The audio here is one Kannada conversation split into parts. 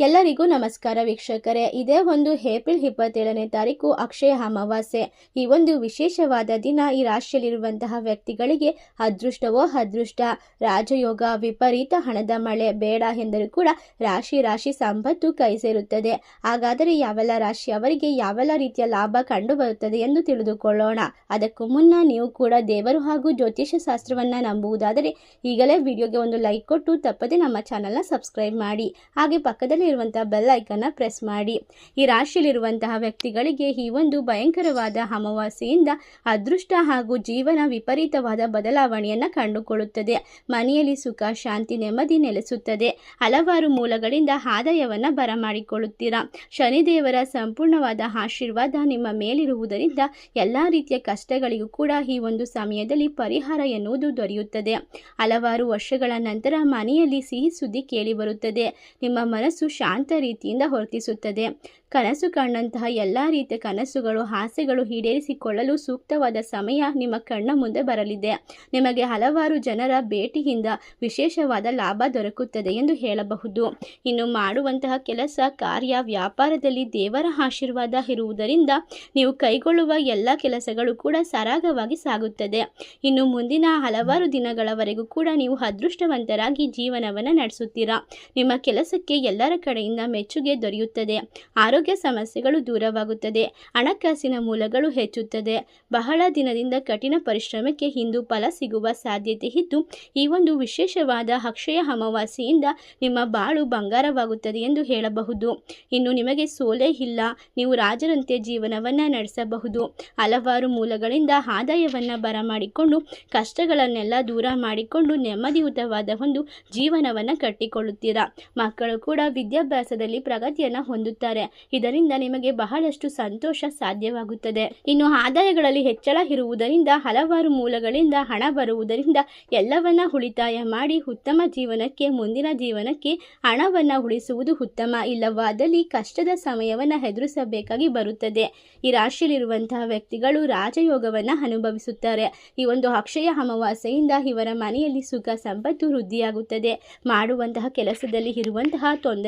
ಎಲ್ಲರಿಗೂ ನಮಸ್ಕಾರ ವೀಕ್ಷಕರೇ. ಇದೇ ಒಂದು ಏಪ್ರಿಲ್ ಇಪ್ಪತ್ತೇಳನೇ ತಾರೀಕು, ಅಕ್ಷಯ ಅಮಾವಾಸ್ಯೆ. ಈ ಒಂದು ವಿಶೇಷವಾದ ದಿನ ಈ ರಾಶಿಯಲ್ಲಿರುವಂತಹ ವ್ಯಕ್ತಿಗಳಿಗೆ ಅದೃಷ್ಟವೋ ಅದೃಷ್ಟ, ರಾಜಯೋಗ, ವಿಪರೀತ ಹಣದ ಮಳೆ, ಬೇಡ ಎಂದರೂ ಕೂಡ ರಾಶಿ ರಾಶಿ ಸಂಪತ್ತು ಕೈ ಸೇರುತ್ತದೆ. ಹಾಗಾದರೆ ಯಾವೆಲ್ಲ ರಾಶಿಯವರಿಗೆ ಯಾವೆಲ್ಲ ರೀತಿಯ ಲಾಭ ಕಂಡು ಬರುತ್ತದೆ ಎಂದು ತಿಳಿದುಕೊಳ್ಳೋಣ. ಅದಕ್ಕೂ ಮುನ್ನ ನೀವು ಕೂಡ ದೇವರು ಹಾಗೂ ಜ್ಯೋತಿಷ ಶಾಸ್ತ್ರವನ್ನ ನಂಬುವುದಾದರೆ ಈಗಲೇ ವಿಡಿಯೋಗೆ ಒಂದು ಲೈಕ್ ಕೊಟ್ಟು ತಪ್ಪದೆ ನಮ್ಮ ಚಾನಲ್ನ ಸಬ್ಸ್ಕ್ರೈಬ್ ಮಾಡಿ. ಹಾಗೆ ಪಕ್ಕದಲ್ಲಿ ಇರುವಂತಹ ಬೆಲ್ ಐಕನ್ನ ಪ್ರೆಸ್ ಮಾಡಿ. ಈ ರಾಶಿಯಲ್ಲಿರುವಂತಹ ವ್ಯಕ್ತಿಗಳಿಗೆ ಈ ಒಂದು ಭಯಂಕರವಾದ ಅಮಾವಾಸ್ಯೆಯಿಂದ ಅದೃಷ್ಟ ಹಾಗೂ ಜೀವನ ವಿಪರೀತವಾದ ಬದಲಾವಣೆಯನ್ನು ಕಂಡುಕೊಳ್ಳುತ್ತದೆ. ಮನೆಯಲ್ಲಿ ಸುಖ, ಶಾಂತಿ, ನೆಮ್ಮದಿ ನೆಲೆಸುತ್ತದೆ. ಹಲವಾರು ಮೂಲಗಳಿಂದ ಆದಾಯವನ್ನು ಬರಮಾಡಿಕೊಳ್ಳುತ್ತೀರಾ? ಶನಿದೇವರ ಸಂಪೂರ್ಣವಾದ ಆಶೀರ್ವಾದ ನಿಮ್ಮ ಮೇಲಿರುವುದರಿಂದ ಎಲ್ಲಾ ರೀತಿಯ ಕಷ್ಟಗಳಿಗೂ ಕೂಡ ಈ ಒಂದು ಸಮಯದಲ್ಲಿ ಪರಿಹಾರ ಎನ್ನುವುದು ದೊರೆಯುತ್ತದೆ. ಹಲವಾರು ವರ್ಷಗಳ ನಂತರ ಮನೆಯಲ್ಲಿ ಸಿಹಿ ಸುದ್ದಿ ಕೇಳಿಬರುತ್ತದೆ ನಿಮ್ಮ ಮನಸ್ಸು ಶಾಂತ ರೀತಿಯಿಂದ ಹೊರತಿಸುತ್ತದೆ ಕನಸು ಕಂಡಂತಹ ಎಲ್ಲ ರೀತಿಯ ಕನಸುಗಳು, ಆಸೆಗಳು ಈಡೇರಿಸಿಕೊಳ್ಳಲು ಸೂಕ್ತವಾದ ಸಮಯ ನಿಮ್ಮ ಕಣ್ಣ ಮುಂದೆ ಬರಲಿದೆ. ನಿಮಗೆ ಹಲವಾರು ಜನರ ಭೇಟಿಯಿಂದ ವಿಶೇಷವಾದ ಲಾಭ ದೊರಕುತ್ತದೆ ಎಂದು ಹೇಳಬಹುದು. ಇನ್ನು ಮಾಡುವಂತಹ ಕೆಲಸ, ಕಾರ್ಯ ವ್ಯಾಪಾರದಲ್ಲಿ ದೇವರ ಆಶೀರ್ವಾದ ಇರುವುದರಿಂದ ನೀವು ಕೈಗೊಳ್ಳುವ ಎಲ್ಲ ಕೆಲಸಗಳು ಕೂಡ ಸರಾಗವಾಗಿ ಸಾಗುತ್ತದೆ. ಇನ್ನು ಮುಂದಿನ ಹಲವಾರು ದಿನಗಳವರೆಗೂ ಕೂಡ ನೀವು ಅದೃಷ್ಟವಂತರಾಗಿ ಜೀವನವನ್ನು ನಡೆಸುತ್ತೀರಾ? ನಿಮ್ಮ ಕೆಲಸಕ್ಕೆ ಎಲ್ಲರ ಕಡೆಯಿಂದ ಮೆಚ್ಚುಗೆ ದೊರೆಯುತ್ತದೆ. ಆರೋಗ್ಯ ಸಮಸ್ಯೆಗಳು ದೂರವಾಗುತ್ತದೆ. ಹಣಕಾಸಿನ ಮೂಲಗಳು ಹೆಚ್ಚುತ್ತದೆ. ಬಹಳ ದಿನದಿಂದ ಕಠಿಣ ಪರಿಶ್ರಮಕ್ಕೆ ಹಿಂದೂ ಫಲ ಸಿಗುವ ಸಾಧ್ಯತೆ ಇದ್ದು, ಈ ಒಂದು ವಿಶೇಷವಾದ ಅಕ್ಷಯ ಅಮಾವಾಸ್ಯೆಯಿಂದ ನಿಮ್ಮ ಬಾಳು ಬಂಗಾರವಾಗುತ್ತದೆ ಎಂದು ಹೇಳಬಹುದು. ಇನ್ನು ನಿಮಗೆ ಸೋಲೆ ಇಲ್ಲ. ನೀವು ರಾಜರಂತೆ ಜೀವನವನ್ನು ನಡೆಸಬಹುದು. ಹಲವಾರು ಮೂಲಗಳಿಂದ ಆದಾಯವನ್ನು ಬರಮಾಡಿಕೊಂಡು, ಕಷ್ಟಗಳನ್ನೆಲ್ಲ ದೂರ ಮಾಡಿಕೊಂಡು ನೆಮ್ಮದಿಯುತವಾದ ಒಂದು ಜೀವನವನ್ನು ಕಟ್ಟಿಕೊಳ್ಳುತ್ತೀರಾ. ಮಕ್ಕಳು ಕೂಡ ವಿದ್ಯಾಭ್ಯಾಸದಲ್ಲಿ ಪ್ರಗತಿಯನ್ನು ಹೊಂದುತ್ತಾರೆ. ಇದರಿಂದ ನಿಮಗೆ ಬಹಳಷ್ಟು ಸಂತೋಷ ಸಾಧ್ಯವಾಗುತ್ತದೆ. ಇನ್ನು ಆದಾಯಗಳಲ್ಲಿ ಹೆಚ್ಚಳ ಇರುವುದರಿಂದ, ಹಲವಾರು ಮೂಲಗಳಿಂದ ಹಣ ಬರುವುದರಿಂದ ಎಲ್ಲವನ್ನ ಉಳಿತಾಯ ಮಾಡಿ ಉತ್ತಮ ಜೀವನಕ್ಕೆ, ಮುಂದಿನ ಜೀವನಕ್ಕೆ ಹಣವನ್ನು ಉಳಿಸುವುದು ಉತ್ತಮ. ಇಲ್ಲವಾದಲ್ಲಿ ಕಷ್ಟದ ಸಮಯವನ್ನು ಎದುರಿಸಬೇಕಾಗಿ ಬರುತ್ತದೆ. ಈ ರಾಶಿಯಲ್ಲಿರುವಂತಹ ವ್ಯಕ್ತಿಗಳು ರಾಜಯೋಗವನ್ನು ಅನುಭವಿಸುತ್ತಾರೆ. ಈ ಒಂದು ಅಕ್ಷಯ ಅಮಾವಾಸ್ಯೆಯಿಂದ ಇವರ ಮನೆಯಲ್ಲಿ ಸುಖ, ಸಂಪತ್ತು ವೃದ್ಧಿಯಾಗುತ್ತದೆ. ಮಾಡುವಂತಹ ಕೆಲಸದಲ್ಲಿ ಇರುವಂತಹ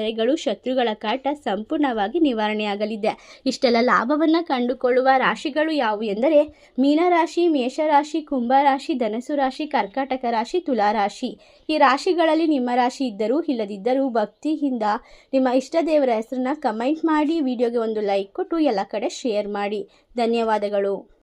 ತೊಂದರೆಗಳು ಶತ್ರುಗಳ ಕಾಟ ಸಂಪೂರ್ಣವಾಗಿ ನಿವಾರಣೆಯಾಗಲಿದೆ. ಇಷ್ಟೆಲ್ಲ ಲಾಭವನ್ನು ಕಂಡುಕೊಳ್ಳುವ ರಾಶಿಗಳು ಯಾವುವು ಎಂದರೆ ಮೀನರಾಶಿ ಮೇಷರಾಶಿ ಕುಂಭರಾಶಿ ಧನಸು ರಾಶಿ ಕರ್ಕಾಟಕ ರಾಶಿ ತುಲಾರಾಶಿ ಈ ರಾಶಿಗಳಲ್ಲಿ ನಿಮ್ಮ ರಾಶಿ ಇದ್ದರೂ ಇಲ್ಲದಿದ್ದರೂ ಭಕ್ತಿಯಿಂದ ನಿಮ್ಮ ಇಷ್ಟ ದೇವರ ಹೆಸರನ್ನ ಕಮೆಂಟ್ ಮಾಡಿ, ವಿಡಿಯೋಗೆ ಒಂದು ಲೈಕ್ ಕೊಟ್ಟು ಎಲ್ಲ ಕಡೆ ಶೇರ್ ಮಾಡಿ. ಧನ್ಯವಾದಗಳು.